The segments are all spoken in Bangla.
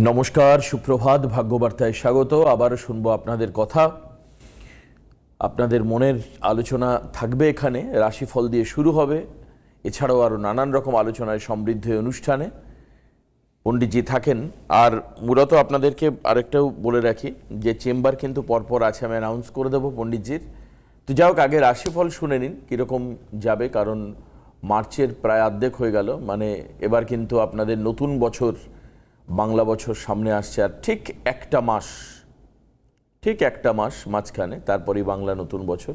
নমস্কার, সুপ্রভাত, ভাগ্যবার্তায় স্বাগত। আবার শুনব আপনাদের কথা। আপনাদের মনের আলোচনা থাকবে এখানে, রাশিফল দিয়ে শুরু হবে। এছাড়াও আরও নানান রকম আলোচনায় সমৃদ্ধ অনুষ্ঠানে। পণ্ডিতজি থাকেন। আর মূলত আপনাদেরকে আরেকটাও বলে রাখি, যে চেম্বার কিন্তু পরপর আছে, আমি অ্যানাউন্স করে দেবো পণ্ডিতজির। তো যাই হোক, আগে রাশিফল শুনে নিন, কীরকম যাবে, কারণ মার্চের প্রায় অর্ধেক হয়ে গেল। মানে এবার কিন্তু আপনাদের নতুন বছর বাংলা বছর সামনে আসছে আর ঠিক একটা মাস ঠিক একটা মাস মাঝখানে তারপরেই বাংলা নতুন বছর।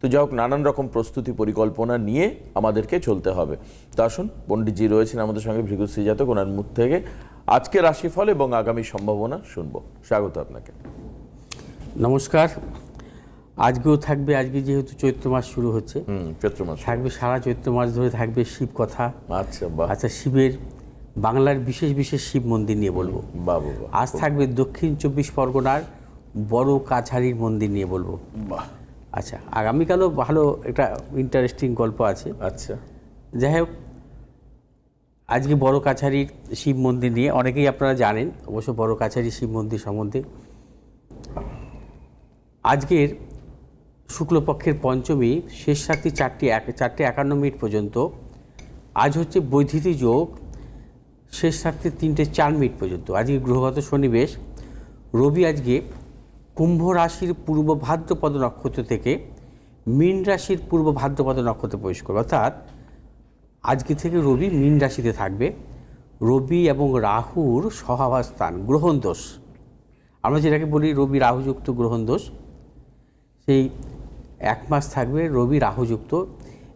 তো যাই হোক নানান রকম প্রস্তুতি পরিকল্পনা নিয়ে আমাদেরকে চলতে হবে। তো আসুন পণ্ডিতজি রয়েছেন আমাদের সঙ্গে ভৃগুশ্রী জাতক ওনার মুখ থেকে আজকে রাশিফল এবং আগামী সম্ভাবনা শুনব। স্বাগত আপনাকে। নমস্কার। আজকেও থাকবে আজকে যেহেতু চৈত্র মাস শুরু হচ্ছে। হুম চৈত্র মাস। থাকবে সারা চৈত্র মাস ধরে থাকবে শিব কথা আচ্ছা আচ্ছা শিবের বাংলার বিশেষ বিশেষ শিব মন্দির নিয়ে বলব। বাহ আজ থাকবে দক্ষিণ চব্বিশ পরগনার বড় কাছারির মন্দির নিয়ে বলব। বাহ। আচ্ছা আগামীকালও ভালো একটা ইন্টারেস্টিং গল্প আছে। আচ্ছা। যাই হোক আজকে বড় কাছারির শিব মন্দির নিয়ে অনেকেই আপনারা জানেন অবশ্য বড় কাছারি শিব মন্দির সম্বন্ধে। আজকের শুক্লপক্ষের পঞ্চমী শেষ রাত্রি চারটি চারটে একান্ন মিনিট পর্যন্ত। আজ হচ্ছে বৈধিতি যোগ শেষ রাত্রে তিনটে চার মিনিট পর্যন্ত। আজকে গ্রহগত সন্নিবেশ। রবি আজকে কুম্ভ রাশির পূর্ব ভাদ্রপদ নক্ষত্র থেকে মীন রাশির পূর্ব ভাদ্রপদ নক্ষত্রে প্রবেশ করবে। অর্থাৎ আজকে থেকে রবি মীন রাশিতে থাকবে। রবি এবং রাহুর সহাবস্থান গ্রহণ দোষ। আমরা যেটাকে বলি রবি রাহুযুক্ত, গ্রহণ দোষ, সেই এক মাস থাকবে রবি রাহুযুক্ত।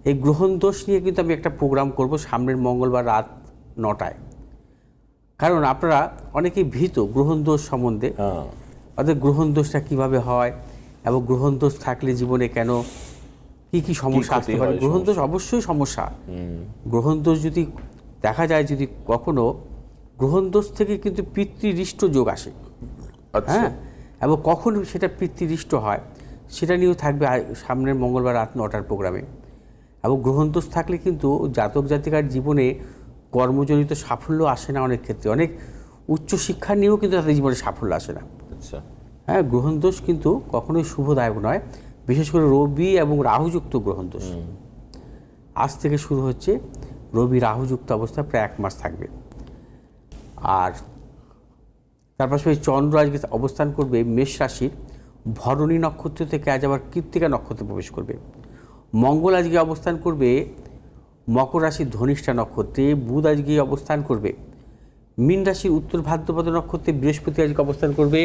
এই গ্রহণ দোষ নিয়ে কিন্তু আমি একটা প্রোগ্রাম করব সামনের মঙ্গলবার রাত নটায়। কারণ আপনারা অনেকেই ভীত গ্রহণ দোষ সম্বন্ধে। হ্যাঁ। অর্থাৎ গ্রহণ দোষটা কীভাবে হয় এবং গ্রহণ দোষ থাকলে জীবনে কেন কি কি সমস্যা আসতে পারে? গ্রহণ দোষ অবশ্যই সমস্যা। গ্রহণ দোষ যদি দেখা যায় যদি কখনো গ্রহণ দোষ থেকে কিন্তু পিতৃরিষ্ট যোগ আসে। আচ্ছা। হ্যাঁ? এবং কখন সেটা পিতৃরিষ্ট হয় সেটা নিয়েও থাকবে সামনের মঙ্গলবার রাত নটার প্রোগ্রামে। এবং গ্রহণ দোষ থাকলে কিন্তু জাতক জাতিকার জীবনে কর্মজনিত সাফল্য আসে না অনেক ক্ষেত্রে। অনেক উচ্চ শিক্ষা নিয়েও কিন্তু তাদের জীবনে সাফল্য আসে না। আচ্ছা। হ্যাঁ গ্রহণ দোষ কিন্তু কখনোই শুভদায়ক নয়। বিশেষ করে রবি এবং রাহুযুক্ত গ্রহণ দোষ আজ থেকে শুরু হচ্ছে রবি রাহুযুক্ত অবস্থা প্রায় এক মাস থাকবে। আর তার পাশাপাশি চন্দ্র আজকে অবস্থান করবে মেষ রাশির। ভরণী নক্ষত্র থেকে আজ আবার কৃত্তিকা নক্ষত্রে প্রবেশ করবে। মঙ্গল আজকে অবস্থান করবে মকর রাশির ধনিষ্ঠা নক্ষত্রে বুধ আজকে অবস্থান করবে। মীন রাশির উত্তর ভাদ্রপদ নক্ষত্রে বৃহস্পতি আজকে অবস্থান করবে।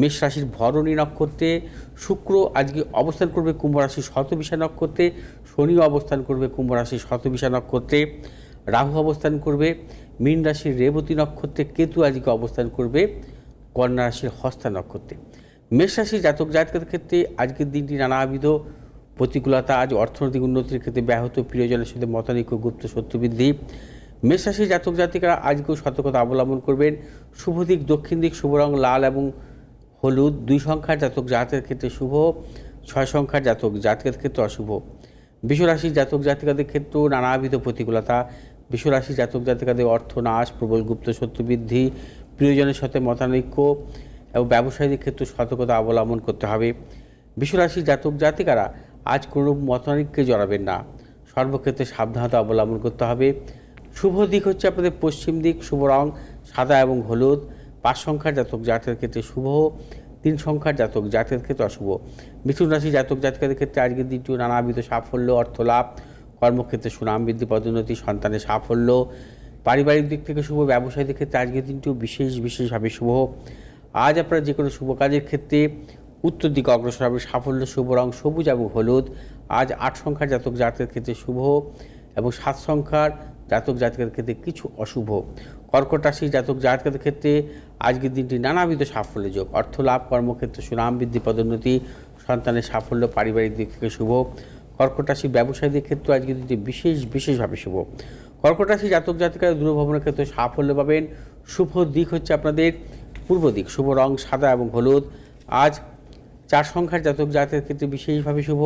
মেষ রাশির ভরণী নক্ষত্রে শুক্র আজকে অবস্থান করবে কুম্ভ রাশির শতবিশা নক্ষত্রে। শনিও অবস্থান করবে কুম্ভ রাশির শতবিশা নক্ষত্রে। রাহু অবস্থান করবে। মীন রাশির রেবতী নক্ষত্রে কেতু আজকে অবস্থান করবে। কন্যা রাশির হস্তা নক্ষত্রে। মেষ রাশির জাতক জাতকের ক্ষেত্রে আজকের দিনটি নানাবিধ প্রতিকূলতা আজ অর্থনৈতিক উন্নতির ক্ষেত্রে ব্যাহত প্রিয়জনের সাথে মতানৈক্য, গুপ্ত শত্রু বৃদ্ধি মেষরাশি জাতক জাতিকারা আজকেও সতর্কতা অবলম্বন করবেন। শুভ দিক, দক্ষিণ দিক, শুভ রং লাল এবং হলুদ। দুই সংখ্যার জাতক জাতকের ক্ষেত্রে শুভ, ছয় সংখ্যার জাতক জাতকের ক্ষেত্রে অশুভ। বিশ্বরাশির জাতক জাতিকাদের ক্ষেত্রেও নানাবিধ প্রতিকূলতা। বিশ্বরাশি জাতক জাতিকাদের অর্থনাশ প্রবল গুপ্ত শত্রু বৃদ্ধি প্রিয়জনের সাথে মতানৈক্য এবং ব্যবসায়ীদের ক্ষেত্রে সতর্কতা অবলম্বন করতে হবে। বিশ্বরাশির জাতক জাতিকারা আজ কোনো মতানৈক্যে জড়াবেন না। সর্বক্ষেত্রে সাবধানতা অবলম্বন করতে হবে। শুভ দিক হচ্ছে আপনাদের পশ্চিম দিক, শুভ রং, সাদা এবং হলুদ। পাঁচ সংখ্যার জাতক জাতকের ক্ষেত্রে শুভ, তিন সংখ্যার জাতক জাতকের ক্ষেত্রে অশুভ। মিথুন রাশি জাতক জাতকের ক্ষেত্রে আজকের দিনটি নানাবিধ সাফল্য, অর্থ লাভ। কর্মক্ষেত্রে সুনাম বৃদ্ধি, পদোন্নতি, সন্তানের সাফল্য। পারিবারিক দিক থেকে শুভ, ব্যবসায়ীদের ক্ষেত্রে আজকের দিনটিও বিশেষ, বিশেষভাবে শুভ। আজ আপনারা যে কোনো শুভ কাজের ক্ষেত্রে উত্তর দিকে অগ্রসর হবে সাফল্য শুভ রং সবুজ এবং হলুদ। আজ আট সংখ্যার জাতক জাতকের ক্ষেত্রে শুভ এবং সাত সংখ্যার জাতক জাতকের ক্ষেত্রে কিছু অশুভ। কর্কট রাশি জাতক জাতকের ক্ষেত্রে আজকের দিনটি নানাবিধ সাফল্য যোগ। অর্থ লাভ, কর্মক্ষেত্রে সুনাম বৃদ্ধি, পদোন্নতি, সন্তানের সাফল্য, পারিবারিক দিক থেকে শুভ। কর্কট রাশি ব্যবসায়ীদের ক্ষেত্রে আজকের দিনটি বিশেষ, বিশেষভাবে শুভ। কর্কট রাশি জাতক জাতিকারা দূরভ্রমণের ক্ষেত্রে সাফল্য পাবেন। শুভ দিক হচ্ছে আপনাদের পূর্ব দিক। শুভ রং সাদা এবং হলুদ। আজ চার সংখ্যার জাতক জাতকের ক্ষেত্রে বিশেষভাবে শুভ,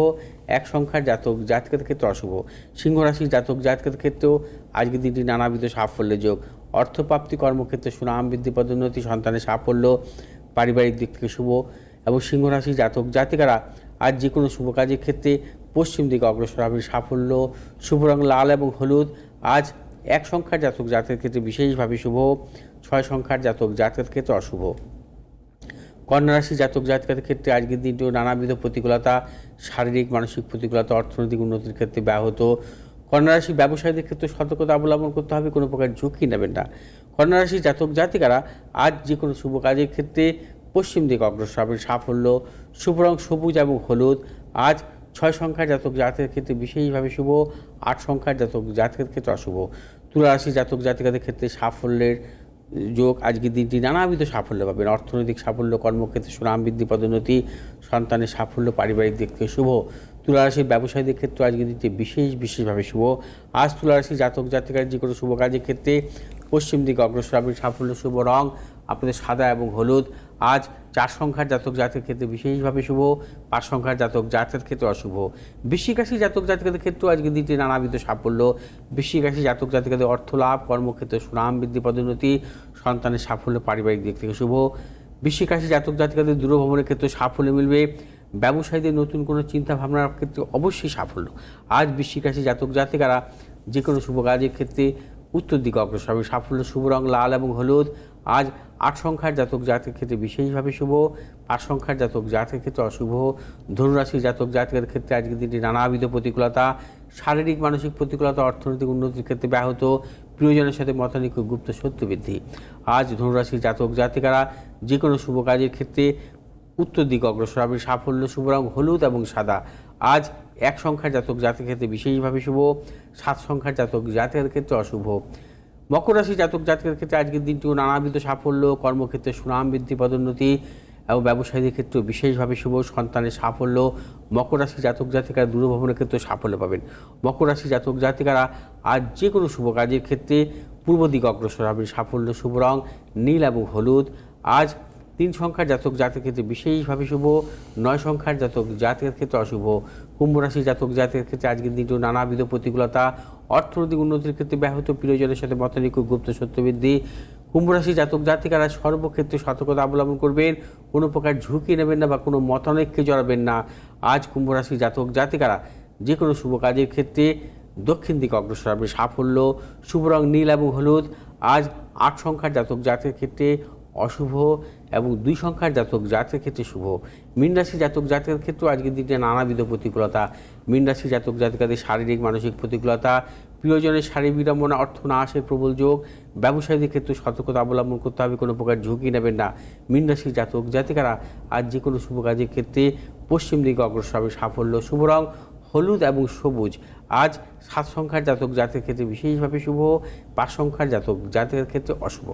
এক সংখ্যার জাতক জাতকের ক্ষেত্রে অশুভ। সিংহ রাশির জাতক জাতকের ক্ষেত্রেও আজকের দিনটি নানাবিধ সাফল্যের যোগ। অর্থপ্রাপ্তি কর্মক্ষেত্রে সুনাম বৃদ্ধি, পদোন্নতি, সন্তানের সাফল্য, পারিবারিক দিক থেকে শুভ এবং সিংহ রাশির জাতক জাতিকারা আজ যে কোনো শুভ কাজের ক্ষেত্রে পশ্চিম দিকে অগ্রসর হবে। সাফল্য, শুভ রং লাল এবং হলুদ আজ এক সংখ্যার জাতক জাতকের ক্ষেত্রে বিশেষভাবে শুভ, ছয় সংখ্যার জাতক জাতকের ক্ষেত্রে অশুভ। কন্যা রাশি জাতক জাতকের ক্ষেত্রে আজকের দিনটিও নানাবিধ প্রতিকূলতা, শারীরিক, মানসিক প্রতিকূলতা, অর্থনৈতিক উন্নতির ক্ষেত্রে ব্যাহত। কন্যা রাশি ব্যবসায়ীদের ক্ষেত্রে সতর্কতা অবলম্বন করতে হবে, কোনো প্রকার ঝুঁকি নেবেন না। কন্যা রাশি জাতক জাতিকারা আজ যে কোনো শুভ কাজের ক্ষেত্রে পশ্চিম দিকে অগ্রসর হবে সাফল্য শুভ রং সবুজ এবং হলুদ। আজ ছয় সংখ্যার জাতক জাতকের ক্ষেত্রে বিশেষভাবে শুভ, আট সংখ্যার জাতক জাতকের ক্ষেত্রে অশুভ। তুলা রাশি জাতক জাতিকাদের ক্ষেত্রে সাফল্যের যোগ আজকের দিনটি নানাবিধ সাফল্য পাবেন। অর্থনৈতিক সাফল্য, কর্মক্ষেত্রে সুনাম বৃদ্ধি, পদোন্নতি, সন্তানের সাফল্য, পারিবারিক দিক থেকে শুভ। তুলারাশির ব্যবসায়ীদের ক্ষেত্রে আজকের দিনটি বিশেষ, বিশেষভাবে শুভ। আজ তুলারাশি জাতক জাতিকার যে কোনো শুভ কাজের ক্ষেত্রে পশ্চিম দিকে অগ্রসর হবে। সাফল্য, শুভ রং, আপনাদের সাদা এবং হলুদ। আজ চার সংখ্যার জাতক জাতকের ক্ষেত্রে বিশেষভাবে শুভ। পাঁচ সংখ্যার জাতক জাতকের ক্ষেত্রে অশুভ। বৃশ্চিক রাশি জাতক জাতকের ক্ষেত্রেও আজকে দিনটি নানাবিধ সাফল্য। বৃশ্চিক রাশি জাতক, জাতিকাদের অর্থ লাভ, কর্মক্ষেত্রে সুনাম বৃদ্ধি, পদোন্নতি, সন্তানের সাফল্য, পারিবারিক দিক থেকে শুভ। বৃশ্চিক রাশি জাতক, জাতিকাদের দূরভ্রমণের ক্ষেত্রে সাফল্য মিলবে। ব্যবসায়ীদের নতুন কোনো চিন্তা ভাবনার ক্ষেত্রে অবশ্যই সাফল্য। আজ বৃশ্চিক রাশি জাতক, জাতিকারা যে কোনো শুভ কাজের ক্ষেত্রে উত্তর দিকে অগ্রসর হবে। সাফল্য শুভ রং লাল এবং হলুদ। আজ আট সংখ্যার জাতক জাতকের ক্ষেত্রে বিশেষভাবে শুভ, পাঁচ সংখ্যার জাতক জাতকের ক্ষেত্রে অশুভ। ধনুরাশির জাতক জাতকের ক্ষেত্রে আজকের দিনটি নানাবিধ প্রতিকূলতা, শারীরিক, মানসিক প্রতিকূলতা, অর্থনৈতিক উন্নতির ক্ষেত্রে ব্যাহত। প্রিয়জনের সাথে মতানিক গুপ্ত সত্য বৃদ্ধি আজ ধনুরাশির জাতক জাতিকারা যে কোনো শুভ কাজের ক্ষেত্রে উত্তর দিকে অগ্রসর। হবে সাফল্য শুভ রং হলুদ এবং সাদা। আজ এক সংখ্যার জাতক জাতকের ক্ষেত্রে বিশেষভাবে শুভ, সাত সংখ্যার জাতক জাতকের ক্ষেত্রে অশুভ। মকর রাশি জাতক জাতকের ক্ষেত্রে আজকের দিনটিও নানাবিধ সাফল্য, কর্মক্ষেত্রে সুনাম বৃদ্ধি, পদোন্নতি এবং ব্যবসায়ীদের ক্ষেত্রেও বিশেষভাবে শুভ, সন্তানের সাফল্য। মকর রাশি জাতক জাতিকারা দূরভ্রমণের ক্ষেত্রে সাফল্য পাবেন। মকর রাশি জাতক জাতিকারা আজ যে কোনো শুভ কাজের ক্ষেত্রে পূর্ব দিকে অগ্রসর হবেন সাফল্য শুভ রং নীল এবং হলুদ। আজ তিন সংখ্যার জাতক জাতকের ক্ষেত্রে বিশেষভাবে শুভ, নয় সংখ্যার জাতক জাতকের ক্ষেত্রে অশুভ, কুম্ভ রাশি জাতক জাতকের ক্ষেত্রে আজকের দিনটি নানাবিধ প্রতিকূলতা, অর্থনৈতিক উন্নতির ক্ষেত্রে ব্যাহত প্রিয়জনের সাথে মতানিক গুপ্ত সত্যবৃদ্ধি, কুম্ভ রাশি জাতক জাতিকারা সর্বক্ষেত্রে সতর্কতা অবলম্বন করবেন, কোনো প্রকার ঝুঁকি নেবেন না বা কোনো মতানৈক্যে জড়াবেন না। আজ কুম্ভ রাশি জাতক জাতিকারা যে কোনো শুভ কাজের ক্ষেত্রে দক্ষিণ দিকে অগ্রসর হবে। সাফল্য, শুভ রং নীল এবং হলুদ। আজ আট সংখ্যার জাতক জাতকের ক্ষেত্রে অশুভ। এবং দুই সংখ্যার জাতক জাতকের ক্ষেত্রে শুভ। মীন রাশি জাতক জাতকের ক্ষেত্রেও আজকের দিনটা নানাবিধ প্রতিকূলতা। মীন রাশি জাতক জাতিকাদের শারীরিক, মানসিক প্রতিকূলতা, প্রিয়জনের শারীরিক বিড়ম্বনা, অর্থ না আসে প্রবল যোগ, ব্যবসায়ীদের ক্ষেত্রে সতর্কতা অবলম্বন করতে হবে, কোনো প্রকার ঝুঁকি নেবেন না। মীন রাশি জাতক জাতিকারা আজ যে কোনো শুভ কাজের ক্ষেত্রে পশ্চিম দিকে অগ্রসর হবে সাফল্য, শুভ রং হলুদ এবং সবুজ। আজ সাত সংখ্যার জাতক জাতকের ক্ষেত্রে বিশেষভাবে শুভ পাঁচ সংখ্যার জাতক জাতকের ক্ষেত্রে অশুভ।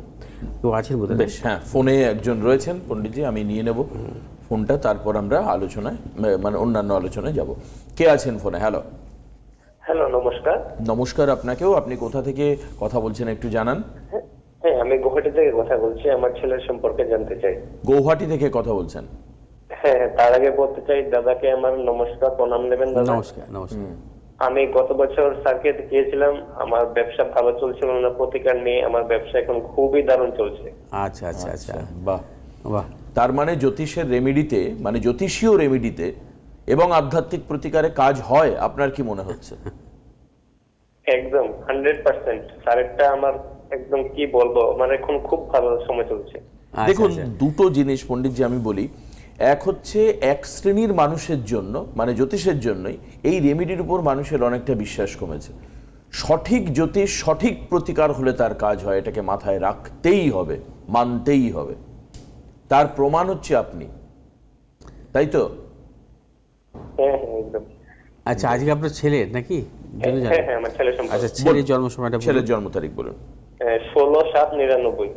তো আছেন বোধ বেশ হ্যাঁ ফোনে একজন রয়েছেন পণ্ডিতজি আমি নিয়ে নেব ফোনটা তারপর আমরা আলোচনায় মানে অন্যান্য আলোচনায় যাব। কে আছেন ফোনে? হ্যালো হ্যালো নমস্কার। নমস্কার আপনাকেও আপনি কোথা থেকে কথা বলছেন একটু জানান। হ্যাঁ আমি গুয়াহাটি থেকে কথা বলছি আমার ছেলের সম্পর্কে জানতে চাই। গৌহাটি থেকে কথা বলছেন? হ্যাঁ তার আগে বলতে চাই দাদাকে আমার নমস্কার প্রণাম নেবেন দাদা। নমস্কার নমস্কার। আমি গত বছর সার্কিট গিয়েছিলাম আমার ব্যবসা ভালো চলছিল না প্রতিকার নিয়ে আমার ব্যবসা এখন খুবই দারুণ চলছে। আচ্ছা আচ্ছা আচ্ছা বাহ। বাহ। তার মানে জ্যোতিষের রেমিডিতে মানে জ্যোতিষীয় রেমিডিতে এবং আধ্যাত্মিক প্রতিকারে কাজ হয় আপনার কি মনে হচ্ছে? একদম হান্ড্রেড পার্সেন্ট স্যারেরটা আমার একদম কি বলব মানে এখন খুব ভালো সময় চলছে। আচ্ছা, দেখুন আচ্ছা। দুটো জিনিস পণ্ডিতজি আমি বলি। এক হচ্ছে এক শ্রেণির মানুষের জন্য মানে জ্যোতিষের জন্যই এই রেমিডির উপর মানুষের অনেকটা বিশ্বাস কমেছে। সঠিক জ্যোতিষ সঠিক প্রতিকার হলে তার কাজ হয় এটাকে মাথায় রাখতেই হবে মানতেই হবে। তার প্রমাণ হচ্ছে আপনি। তাই তো? হ্যাঁ হ্যাঁ একদম। আচ্ছা আজকে আপনার ছেলে নাকি? হ্যাঁ আচ্ছা ছেলের জন্ম সময়টা ছেলের জন্ম তারিখ বলুন। ষোলো সাত নিরানব্বই।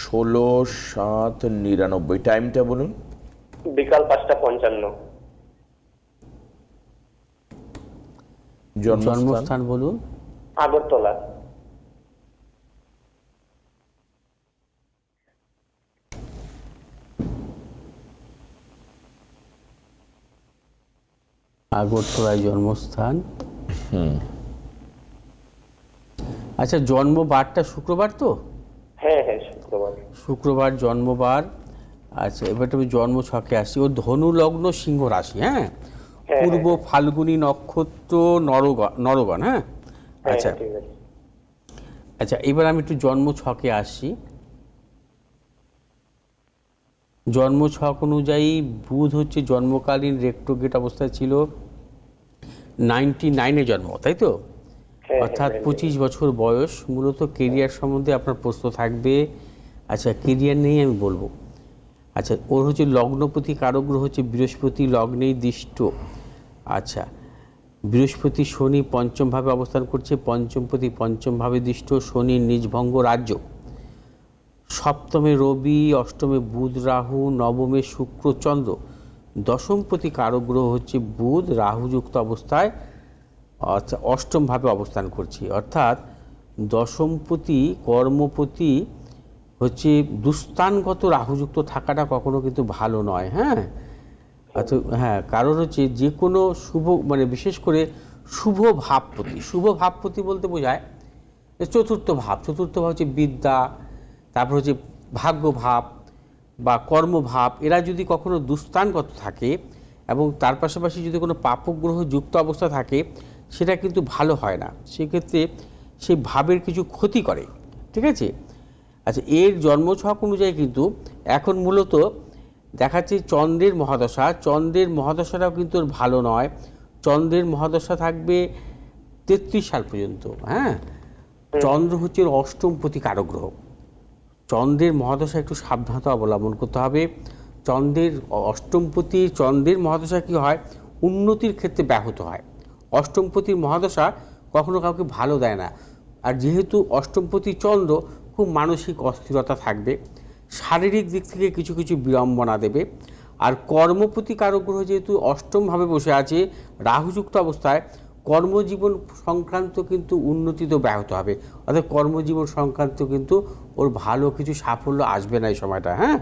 ষোলো সাত নিরানব্বই। টাইমটা বলুন। বিকাল পাঁচটা পঞ্চান্ন। জন্মস্থান। বলুন। আগরতলা। আগরতলায় জন্মস্থান। আচ্ছা জন্মবারটা শুক্রবার তো? শুক্রবার। শুক্রবার জন্মবার। আচ্ছা এবার তুমি জন্ম ছকে আসছি। ও ধনু লগ্ন সিংহ রাশি হ্যাঁ? হ্যাঁ, পূর্ব ফাল্গুনী নক্ষত্র নরগণ নরগণ হ্যাঁ? হ্যাঁ আচ্ছা। আচ্ছা এবার আমি একটু জন্ম ছকে আসছি। জন্ম ছক অনুযায়ী বুধ হচ্ছে জন্মকালীন রেক্টোগেট অবস্থায় ছিল নাইনটি নাইনে জন্ম তাই তো? হ্যাঁ, অর্থাৎ হ্যাঁ, পঁচিশ বছর বয়স। মূলত কেরিয়ার সম্বন্ধে আপনার প্রশ্ন থাকবে। আচ্ছা কেরিয়ার নেই আমি বলব। আচ্ছা ওর হচ্ছে লগ্নপতি কারগ্রহ হচ্ছে বৃহস্পতি, লগ্নেই দৃষ্ট। আচ্ছা বৃহস্পতি, শনি পঞ্চমভাবে অবস্থান করছে, পঞ্চমপতি পঞ্চমভাবে দৃষ্ট, শনি নিজভঙ্গ রাজ্য। সপ্তমে রবি, অষ্টমে বুধ, রাহু, নবমে শুক্র, চন্দ্র। দশমপতি কারগ্রহ হচ্ছে বুধ, রাহুযুক্ত অবস্থায় আচ্ছা অষ্টমভাবে অবস্থান করছে। অর্থাৎ দশমপতি, কর্মপতি হচ্ছে দুস্থানগত রাহুযুক্ত থাকাটা কখনো কিন্তু ভালো নয় হ্যাঁ? হ্যাঁ কারণ হচ্ছে যে কোনো শুভ মানে বিশেষ করে শুভ ভাবপতি শুভ ভাবপতি বলতে বোঝায় চতুর্থ ভাব। চতুর্থ ভাব হচ্ছে বিদ্যা, তারপর হচ্ছে ভাগ্য ভাব বা কর্মভাব এরা যদি কখনো দুস্থানগত থাকে এবং তার পাশাপাশি যদি কোনো পাপগ্রহ যুক্ত অবস্থা থাকে, সেটা কিন্তু ভালো হয় না। সেক্ষেত্রে সেই ভাবের কিছু ক্ষতি করে, ঠিক আছে? আচ্ছা এর জন্মছক অনুযায়ী কিন্তু এখন মূলত দেখাচ্ছে চন্দ্রের মহাদশা। চন্দ্রের মহাদশাটাও কিন্তু ভালো নয়। চন্দ্রের মহাদশা থাকবে তেত্রিশ সাল পর্যন্ত হ্যাঁ? চন্দ্র হচ্ছে অষ্টম প্রতি গ্রহ। চন্দ্রের মহাদশা একটু সাবধানতা অবলম্বন করতে হবে। চন্দ্রের অষ্টমপতি চন্দ্রের মহাদশা কি হয়? উন্নতির ক্ষেত্রে ব্যাহত হয়। অষ্টমপতির মহাদশা কখনো কাউকে ভালো দেয় না। আর যেহেতু অষ্টমপতি চন্দ্র খুব মানসিক অস্থিরতা থাকবে, শারীরিক দিক থেকে কিছু কিছু বিড়ম্বনা দেবে, আর কর্মপতি কারক গ্রহ যেহেতু অষ্টমভাবে বসে আছে, রাহুযুক্ত অবস্থায় কর্মজীবন সংক্রান্ত কিন্তু উন্নতি তো ব্যাহত হবে। অর্থাৎ কর্মজীবন সংক্রান্ত কিন্তু ওর ভালো কিছু সাফল্য আসবে না এই সময়টা হ্যাঁ?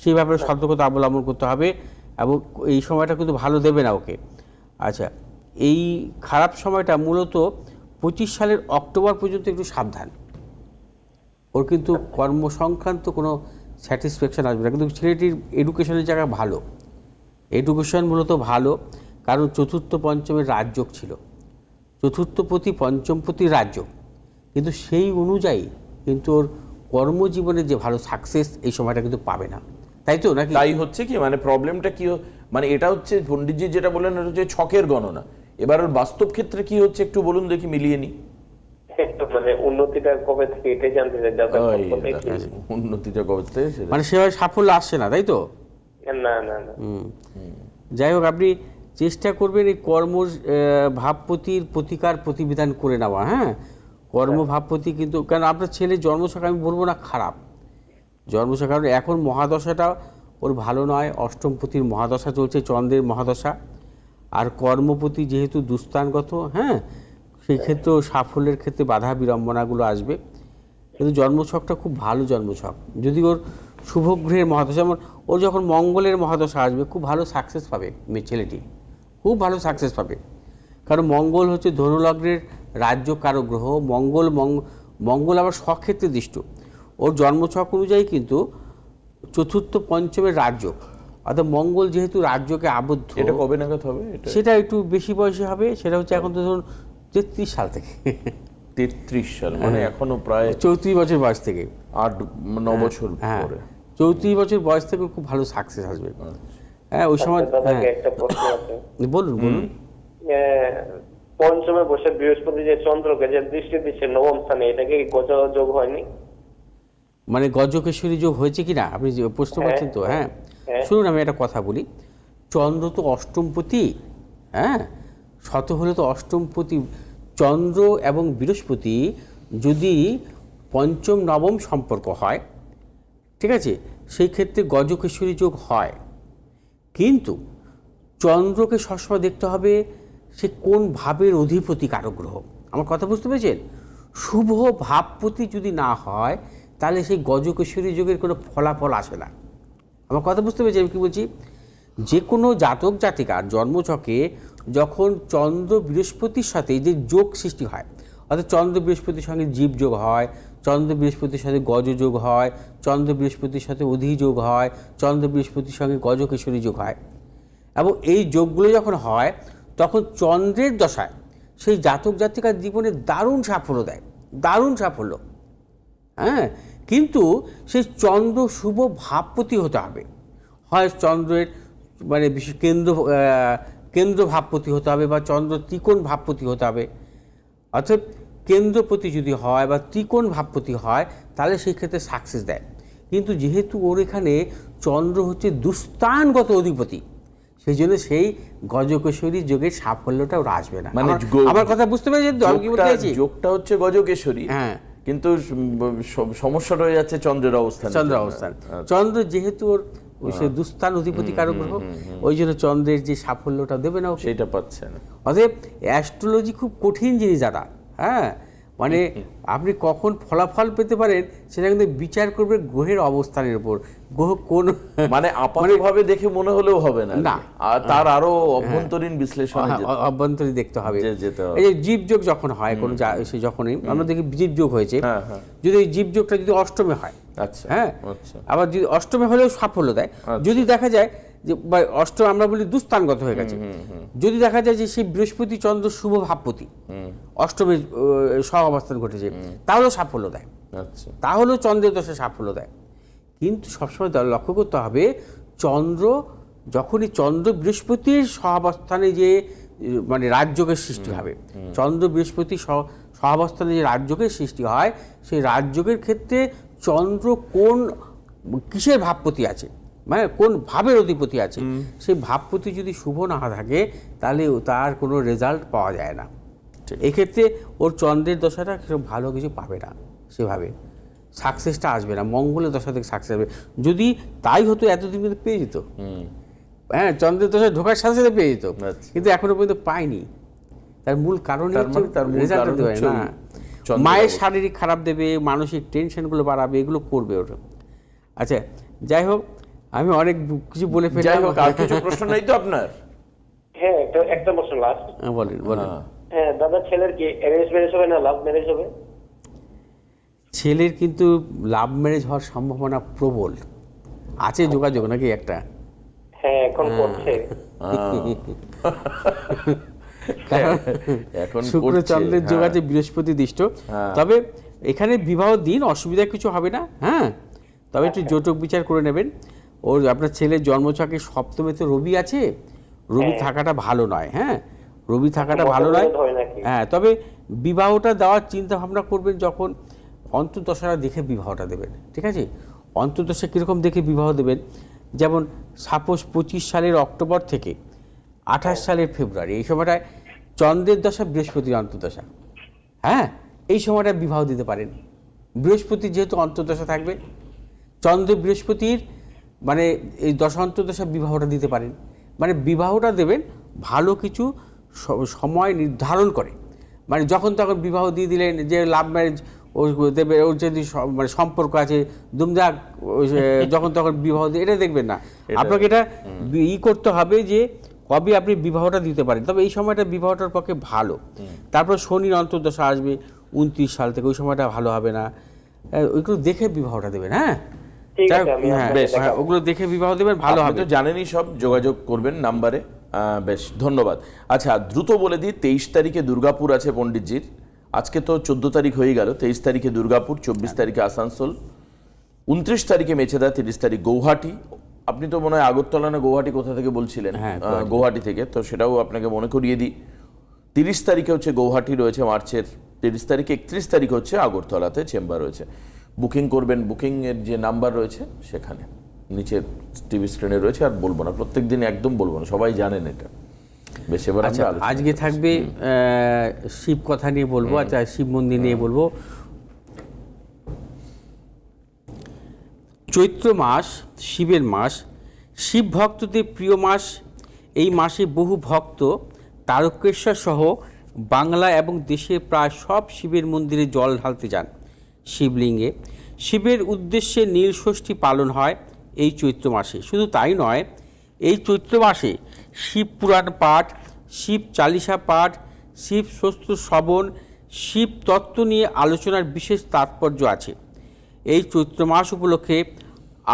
সেই ব্যাপারে সতর্কতা অবলম্বন করতে হবে এবং এই সময়টা কিন্তু ভালো দেবে না ওকে। আচ্ছা এই খারাপ সময়টা মূলত পঁচিশ সালের অক্টোবর পর্যন্ত একটু সাবধান। ওর কিন্তু কর্ম সংক্রান্ত কোনো স্যাটিসফ্যাকশন আসবে না। কিন্তু ছেলেটির এডুকেশনের জায়গা ভালো। এডুকেশন মূলত ভালো, কারণ চতুর্থ পঞ্চমের রাজযোগ ছিল। চতুর্থপতি, পঞ্চমপতি রাজ্য কিন্তু সেই অনুযায়ী কিন্তু ওর কর্মজীবনে যে ভালো সাকসেস এই সময়টা কিন্তু পাবে না। তাই তো নাকি? তাই হচ্ছে কি মানে প্রবলেমটা কি মানে এটা হচ্ছে পণ্ডিতজি যেটা বললেন, এটা হচ্ছে ছকের গণনা। এবার ওর বাস্তব ক্ষেত্রে কি হচ্ছে একটু বলুন দেখি, মিলিয়ে নি একটু মানে উন্নতিটা কবে থেকে এটাই জানতে চাই যাতে ওই কবে কি- দেখো, উন্নতিটা কবে থেকে মানে সেভাবে সাফল্য আসছে না তাই তো? না না না। যাই হোক আপনি চেষ্টা করবেন এই কর্ম আহ, ভাবপতির প্রতিকার প্রতিবিধান করে নেওয়া হ্যাঁ? কর্ম ভাবপতি কিন্তু কারণ আপনার ছেলের জন্মছক আমি বলব না খারাপ। জন্মছক কারণ এখন মহাদশাটা ওর ভালো নয় অষ্টম অষ্টমপতির মহাদশা চলছে চন্দ্রের মহাদশা। আর কর্মপতি যেহেতু দুস্থানগত হ্যাঁ? সেই ক্ষেত্রেও সাফল্যের ক্ষেত্রে বাধা বিড়ম্বনাগুলো আসবে। কিন্তু জন্মছকটা খুব ভালো জন্মছক। যদি ওর শুভগ্রহের মহাদশা যেমন ওর যখন মঙ্গলের মহাদশা আসবে খুব ভালো সাকসেস পাবে ছেলেটি। খুব ভালো সাকসেস পাবে। কারণ মঙ্গল হচ্ছে ধনুলগ্নের রাজ্য কারক গ্রহ। মঙ্গল মঙ্গ- মঙ্গল আবার স্বক্ষেত্রে দৃষ্ট। ওর জন্মছক অনুযায়ী কিন্তু চতুর্থ পঞ্চমের রাজ্য। অর্থাৎ মঙ্গল যেহেতু রাজ্যকে আবদ্ধ এটা কবে নাগাদ হবে? সেটা একটু বেশি বয়সে হবে। সেটা হচ্ছে এখন তো ধরুন তেত্রিশ সাল থেকে। তেত্রিশ সাল মানে এখনও প্রায় চৌত্রিশ বছর বয়স থেকে। আট ন বছর হ্যাঁ। পরে। চৌত্রিশ বছর বয়স থেকে খুব ভালো সাকসেস আসবে। হ্যাঁ ওই সময় আচ্ছা, হ্যাঁ। একটা প্রশ্ন আছে। বলুন বলুন। পঞ্চমে বসে বৃহস্পতি যে চন্দ্রকে যে দৃষ্টি দিচ্ছে নবম স্থানে এটাকে কি গজ যোগ হয়নি? মানে গজকেশ্বরী যোগ হয়েছে কি না আপনি যে প্রশ্ন হ্যাঁ, করছেন তো হ্যাঁ হ্যাঁ। শুনুন আমি একটা কথা বলি। চন্দ্র তো অষ্টমপতি হ্যাঁ? শত হলে তো অষ্টমপতি চন্দ্র এবং বৃহস্পতি যদি পঞ্চম, নবম সম্পর্ক হয়, ঠিক আছে? সেই ক্ষেত্রে গজকেশ্বরী যোগ হয়। কিন্তু চন্দ্রকে সবসময় দেখতে হবে সে কোন ভাবের অধিপতি কারক গ্রহ। আমার কথা বুঝতে পেরেছেন? শুভ ভাবপতি যদি না হয়, তাহলে সেই গজকেশ্বরী যোগের কোনো ফলাফল আসে না। আমার কথা বুঝতে পেরেছি আমি কী বলছি? যে কোনো জাতক জাতিকার জন্মছকে যখন চন্দ্র বৃহস্পতির সাথে যে যোগ সৃষ্টি হয়, অর্থাৎ চন্দ্র বৃহস্পতির সঙ্গে জীব যোগ হয়, চন্দ্র বৃহস্পতির সাথে গজ যোগ হয়, চন্দ্র বৃহস্পতির সাথে অধি যোগ হয়, চন্দ্র বৃহস্পতির সঙ্গে গজকেশ্বরী যোগ হয়, এবং এই যোগগুলো যখন হয়, তখন চন্দ্রের দশায় সেই জাতক জাতিকার জীবনে দারুণ সাফল্য দেয়, দারুণ সাফল্য। হ্যাঁ কিন্তু সেই চন্দ্র শুভ ভাবপতি হতে হবে। হয় চন্দ্রের মানে বিশেষ কেন্দ্র কেন্দ্র ভাবপতি হতে হবে বা চন্দ্র ত্রিকোণ ভাবপতি হতে হবে। অর্থাৎ কেন্দ্রপতি যদি হয় বা ত্রিকোণ ভাবপতি হয় তাহলে সেই ক্ষেত্রে সাকসেস দেয়। কিন্তু যেহেতু ওর এখানে চন্দ্র হচ্ছে দুস্থানগত অধিপতি সেই জন্য সেই গজকেশ্বরী যোগের সাফল্যটা ওর আসবে না। মানে আমার- কথা বুঝতে পেরেছেন তো? আমি কি বলতে যোগটা- হচ্ছে গজকেশ্বরী হ্যাঁ। কিন্তু স- স- সমস্যা রয়ে যাচ্ছে চন্দ্রের অবস্থান চন্দ্র অবস্থান। চন্দ্র যেহেতু ওর ওই সে দুস্থান অধিপতি কারও গ্রহ ওই জন্য চন্দ্রের যে সাফল্যটা দেবে না সেটা পাচ্ছে না। অতএব অ্যাস্ট্রোলজি খুব কঠিন জিনিস দাদা হ্যাঁ? মানে আপনি কখন ফলাফল পেতে পারেন সেটা কিন্তু বিচার করবে গ্রহের অবস্থানের উপর। গ্রহ কোন মানে আপাতভাবে দেখে মনে হলেও হবে না না। আর তার আরও অভ্যন্তরীণ বিশ্লেষণে হ্যাঁ, যেতে অ- অভ্যন্তরীণ দেখতে হবে। এই যে জীবযোগ যখন হয় কোনো সে যখনই আমরা দেখি জীবযোগ হয়েছে। হ্যাঁ, হ্যাঁ। যদি এই জীবযোগটা যদি অষ্টমে হয় আচ্ছা হ্যাঁ। আচ্ছা। আবার যদি অষ্টমে হলেও সাফল্য দেয় যদি দেখা যায় যে বা অষ্টম আমরা বলি দুস্থানগত হয়ে গেছে। যদি দেখা যায় যে সেই বৃহস্পতি চন্দ্র শুভ ভাবপতি অষ্টমে সহ অবস্থান ঘটেছে তাহলেও সাফল্য দেয়। আচ্ছা। তাহলেও চন্দ্রের দশে সাফল্য দেয়। কিন্তু সবসময় তার লক্ষ্য করতে হবে চন্দ্র যখনই চন্দ্র বৃহস্পতির সহাবস্থানে যে মানে রাজযোগের সৃষ্টি হবে চন্দ্র বৃহস্পতি সহ- সহাবস্থানে যে রাজযোগের সৃষ্টি হয় সেই রাজযোগের ক্ষেত্রে চন্দ্র কোন কিসের ভাবপতি আছে? মানে কোন ভাবের অধিপতি আছে? সেই ভাবপতি যদি শুভ না থাকে তাহলে তার কোনো রেজাল্ট পাওয়া যায় না। এক্ষেত্রে ওর চন্দ্রের দশাটা সেরকম ভালো কিছু পাবে না সেভাবে। সাকসেসটা আসবে না মঙ্গলের দশা থেকে সাকসেস হবে যদি তাই হতো এতদিন কিন্তু পেয়ে যেত। হ্যাঁ চন্দ্রের দশায় ঢোকার সাথে সাথে পেয়ে যেত। আচ্ছা। কিন্তু এখনও পর্যন্ত পায়নি তার মূল কারণ তার মানে তার রেজাল্ট কারণ দেবে না। মায়ের শারীরিক খারাপ দেবে মানসিক টেনশনগুলো বাড়াবে এগুলো করবে ওটা আচ্ছা যাই হোক আমি অনেক কিছু বলে ফেললাম। যাই হোক আর কিছু প্রশ্ন নেই তো আপনার? হ্যাঁ একটা প্রশ্ন লাস্ট হ্যাঁ, বলেন বলেন। হ্যাঁ। হ্যাঁ দাদা ছেলের কি অ্যারেঞ্জ ম্যারেজ হবে না লাভ ম্যারেজ হবে? ছেলের কিন্তু লাভ ম্যারেজ হওয়ার সম্ভাবনা প্রবল। আছে যোগাযোগ নাকি একটা? হ্যাঁ এখন করছে। এখন শুক্র করছে, চন্দ্রের যোগ হ্যাঁ। আছে বৃহস্পতি দৃষ্ট। তবে এখানে বিবাহ দিন অসুবিধা কিছু হবে না হ্যাঁ? তবে একটু জটক বিচার করে নেবেন। ওর আপনার ছেলের জন্মছকে সপ্তমে তো রবি আছে রবি থাকাটা ভালো নয় হ্যাঁ? রবি থাকাটা ভালো নয়। হয়? হ্যাঁ তবে বিবাহটা দেওয়ার চিন্তা ভাবনা করবেন যখন অন্তর্দশাটা দেখে বিবাহটা দেবেন ঠিক আছে? অন্তর্দশা কীরকম দেখে বিবাহ দেবেন? যেমন সাপোজ পঁচিশ সালের অক্টোবর থেকে আঠাশ সালের ফেব্রুয়ারি এই সময়টায় চন্দ্রের দশা বৃহস্পতির অন্তর্দশা হ্যাঁ? এই সময়টা বিবাহ দিতে পারেন। বৃহস্পতি যেহেতু অন্তর্দশা থাকবে চন্দ্র বৃহস্পতির মানে এই দশা অন্তর্দশা বিবাহটা দিতে পারেন। মানে বিবাহটা দেবেন ভালো কিছু সময় নির্ধারণ করে। মানে যখন তখন বিবাহ দিয়ে দিলেন যে লাভ ম্যারেজ ও দেবে ওর যদি মানে সম্পর্ক আছে দুমদাক ওই যখন তখন বিবাহ দিয়ে এটা দেখবেন না। আপনাকে এটা ই করতে হবে যে কবে আপনি বিবাহটা দিতে পারেন। তবে এই সময়টা বিবাহটার পক্ষে ভালো। তারপর শনির অন্তর্দশা আসবে উনত্রিশ সাল থেকে ওই সময়টা ভালো হবে না। ওইগুলো দেখে বিবাহটা দেবেন হ্যাঁ? হ্যাঁ, হ্যাঁ। ওগুলো দেখে বিবাহ দেবেন ভালো আপনি হবে। তো জানেনই সব যোগাযোগ করবেন নাম্বারে। বেশ ধন্যবাদ। আচ্ছা দ্রুত বলে দিই তেইশ তারিখে দুর্গাপুর আছে পণ্ডিতজির। আজকে তো চোদ্দ তারিখ হয়ে গেল তেইশ তারিখে দুর্গাপুর চব্বিশ তারিখে আসানসোল উনত্রিশ তারিখে মেছেদা তিরিশ তারিখ গৌহাটি। আপনি তো মনে হয় আগরতলা না গৌহাটি কোথা থেকে বলছিলেন? হ্যাঁ, গৌহাটি থেকে তো সেটাও আপনাকে মনে করিয়ে দিই। তিরিশ তারিখে হচ্ছে গৌহাটি রয়েছে মার্চের তিরিশ তারিখে একত্রিশ তারিখ হচ্ছে আগরতলাতে চেম্বার রয়েছে। বুকিং করবেন বুকিংয়ের যে নাম্বার রয়েছে সেখানে নিচের টিভি স্ক্রিনে রয়েছে আর বলব না প্রত্যেক দিন একদম বলব না সবাই জানেন এটা। বেশ এবার আচ্ছা আজকে থাকবে শিব কথা নিয়ে বলব আচ্ছা শিব মন্দির নিয়ে বলব। চৈত্র মাস শিবের মাস শিব ভক্তদের প্রিয় মাস এই মাসে বহু ভক্ত তারকেশ্বর সহ বাংলা এবং দেশের প্রায় সব শিবের মন্দিরে জল ঢালতে যান। শিবলিঙ্গে। শিবের উদ্দেশ্যে নীলষষ্ঠী পালন হয় এই চৈত্র মাসে। শুধু তাই নয়, এই চৈত্র মাসে শিব পুরাণ পাঠ, শিব চালিসা পাঠ, শিব শস্ত্র শ্রবণ, শিব তত্ত্ব নিয়ে আলোচনার বিশেষ তাৎপর্য আছে। এই চৈত্র মাস উপলক্ষে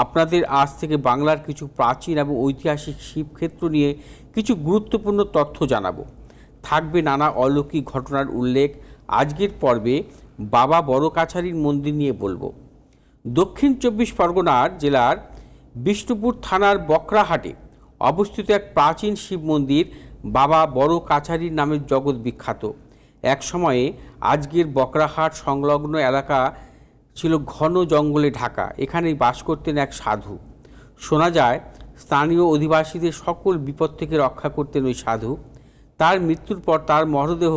আপনাদের আজ থেকে বাংলার কিছু প্রাচীন এবং ঐতিহাসিক শিবক্ষেত্র নিয়ে কিছু গুরুত্বপূর্ণ তথ্য জানাব। থাকবে নানা অলৌকিক ঘটনার উল্লেখ। আজকের পর্বে বাবা বড় কাছারির মন্দির নিয়ে বলব। দক্ষিণ চব্বিশ পরগনার জেলার বিষ্ণুপুর থানার বকরাহাটে অবস্থিত এক প্রাচীন শিব মন্দির বাবা বড় কাছারির নামে জগৎ বিখ্যাত। এক সময়ে আজকের বকরাহাট সংলগ্ন এলাকা ছিল ঘন জঙ্গলে ঢাকা এখানে বাস করতেন এক সাধু। শোনা যায়, স্থানীয় অধিবাসীদের সকল বিপদ থেকে রক্ষা করতেন ওই সাধু। তার মৃত্যুর পর তার মরদেহ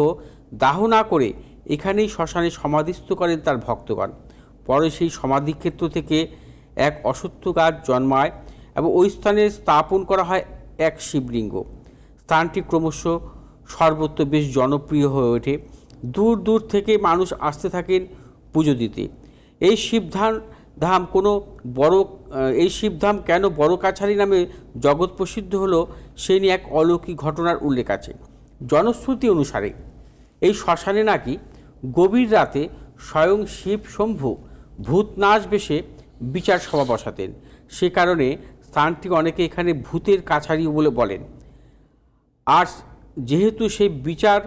দাহ না করে এখানেই শ্মশানে সমাধিস্থ করেন তার ভক্তগণ। পরে সেই সমাধিক্ষেত্র থেকে এক অসত্য গাছ জন্মায় এবং ওই স্থানে স্থাপন করা হয় এক শিবলিঙ্গ। স্থানটি ক্রমশ সর্বত্র বেশ জনপ্রিয় হয়ে ওঠে। দূর দূর থেকে মানুষ আসতে থাকেন পুজো দিতে। এই শিবধাম ধাম কোনো বড় এই শিবধাম কেন বড় কাছারি নামে জগৎ প্রসিদ্ধ হলো সে নিয়ে এক অলৌকিক ঘটনার উল্লেখ আছে। জনশ্রুতি অনুসারে এই শ্মশানে নাকি গভীর রাতে স্বয়ং শিব শম্ভু ভূতনাশ বেশে বিচার সভা বসাতেন। সে কারণে স্থানটি অনেকে এখানে ভূতের কাছারি বলে বলেন। আর যেহেতু সেই বিচার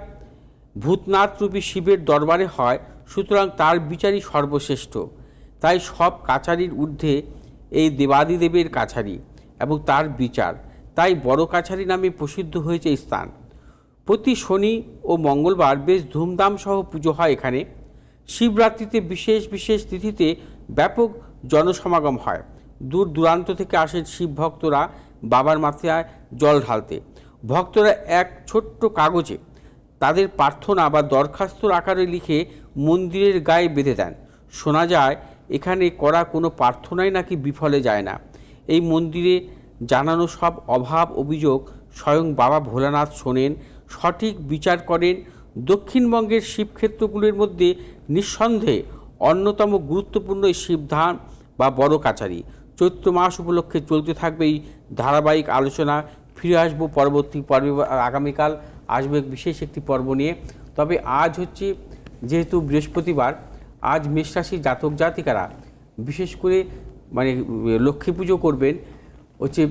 ভূতনাথরূপী শিবের দরবারে হয়, সুতরাং তার বিচারই সর্বশ্রেষ্ঠ। তাই সব কাছারির ঊর্ধ্বে এই দেবাদিদেবের কাছারি এবং তার বিচার। তাই বড় কাছারি নামে প্রসিদ্ধ হয়েছে এই স্থান। প্রতি শনি ও মঙ্গলবার বেশ ধুমধাম সহ পুজো হয় এখানে। শিবরাত্রিতে বিশেষ বিশেষ তিথিতে ব্যাপক জনসমাগম হয়। দূর দূরান্ত থেকে আসেন শিব ভক্তরা বাবার মাথায় জল ঢালতে। ভক্তরা এক ছোট্ট কাগজে তাদের প্রার্থনা বা দরখাস্তর আকারে লিখে মন্দিরের গায়ে বেঁধে দেন। শোনা যায়, এখানে করা কোনো প্রার্থনাই নাকি বিফলে যায় না। এই মন্দিরে জানানো সব অভাব অভিযোগ স্বয়ং বাবা ভোলানাথ শোনেন সঠিক বিচার করেন। দক্ষিণবঙ্গের শিবক্ষেত্রগুলির মধ্যে নিঃসন্দেহে অন্যতম গুরুত্বপূর্ণ এই শিবধাম বা বড় কাচারি চৈত্র মাস উপলক্ষে চলতে থাকবে এই ধারাবাহিক আলোচনা। ফিরে আসব পরবর্তী পর্বে আগামীকাল। আসবে বিশেষ একটি পর্ব নিয়ে। তবে আজ হচ্ছে যেহেতু বৃহস্পতিবার, আজ মেষ রাশির জাতক জাতিকারা বিশেষ করে মানে লক্ষ্মী পুজো করবেন। হচ্ছে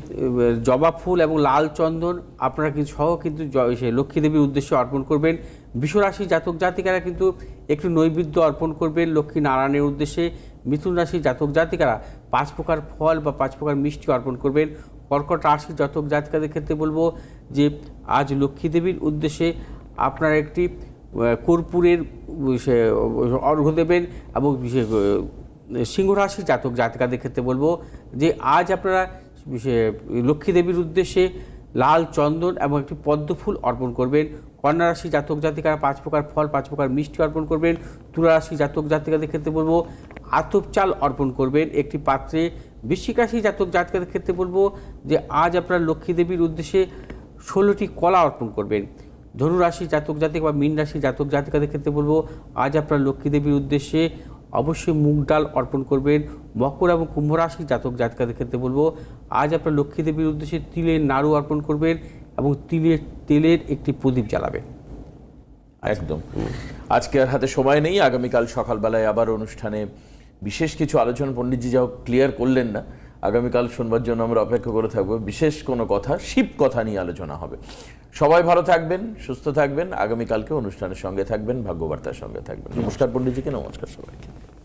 জবা ফুল এবং লাল চন্দন আপনারা কিন্তু সহ কিন্তু জ- সে লক্ষ্মী দেবীর উদ্দেশ্যে অর্পণ করবেন। বিশ্বরাশি জাতক জাতিকারা কিন্তু একটু নৈবেদ্য অর্পণ করবেন লক্ষ্মী নারায়ণের উদ্দেশ্যে। মিথুন রাশির জাতক জাতিকারা পাঁচ প্রকার ফল বা পাঁচ প্রকার মিষ্টি অর্পণ করবেন। কর্কট রাশির জাতক জাতিকাদের ক্ষেত্রে বলব যে আজ লক্ষ্মী দেবীর উদ্দেশ্যে আপনারা একটি কর্পূরের অর্ঘ্য দেবেন এবং সে, আহ, সিংহ রাশির জাতক জাতিকাদের ক্ষেত্রে বলব যে আজ আপনারা লক্ষ্মী দেবীর উদ্দেশ্যে লাল চন্দন এবং একটি পদ্ম ফুল অর্পণ করবেন। কন্যা রাশি জাতক জাতিকারা পাঁচ প্রকার ফল, পাঁচ প্রকার মিষ্টি অর্পণ করবেন। তুলা রাশি জাতক জাতিকাদের ক্ষেত্রে বলব, আতপ চাল অর্পণ করবেন। একটি পাত্রে বৃশ্চিক রাশি জাতক জাতিকাদের ক্ষেত্রে বলব যে, আজ আপনার লক্ষ্মী দেবীর উদ্দেশ্যে ষোলোটি কলা অর্পণ করবেন। ধনুরাশি জাতক জাতিক বা মীন রাশি জাতক জাতিকাদের ক্ষেত্রে বলব, আজ আপনার লক্ষ্মী দেবীর উদ্দেশ্যে অবশ্যই মুগ ডাল অর্পণ করবেন। মকর এবং কুম্ভ রাশি জাতক জাতিকাদের ক্ষেত্রে বলব, আজ আপনার লক্ষ্মী দেবীর উদ্দেশ্যে তিলের নাড়ু অর্পণ করবেন এবং তিলের তেলের একটি প্রদীপ জ্বালাবেন। একদম। আজকে আর হাতে সময় নেই, আগামীকাল সকালবেলায় আবার অনুষ্ঠানে বিশেষ কিছু আলোচনা, পণ্ডিতজি যাও ক্লিয়ার করলেন না। আগামীকাল শুনবার জন্য আমরা অপেক্ষা করে থাকব। বিশেষ কোনো কথা, শিব কথা নিয়ে আলোচনা হবে। সবাই ভালো থাকবেন, সুস্থ থাকবেন। আগামীকালকে অনুষ্ঠানের সঙ্গে থাকবেন, ভাগ্যবার্তার সঙ্গে থাকবেন। নমস্কার, পণ্ডিতজিকে। নমস্কার সবাইকে।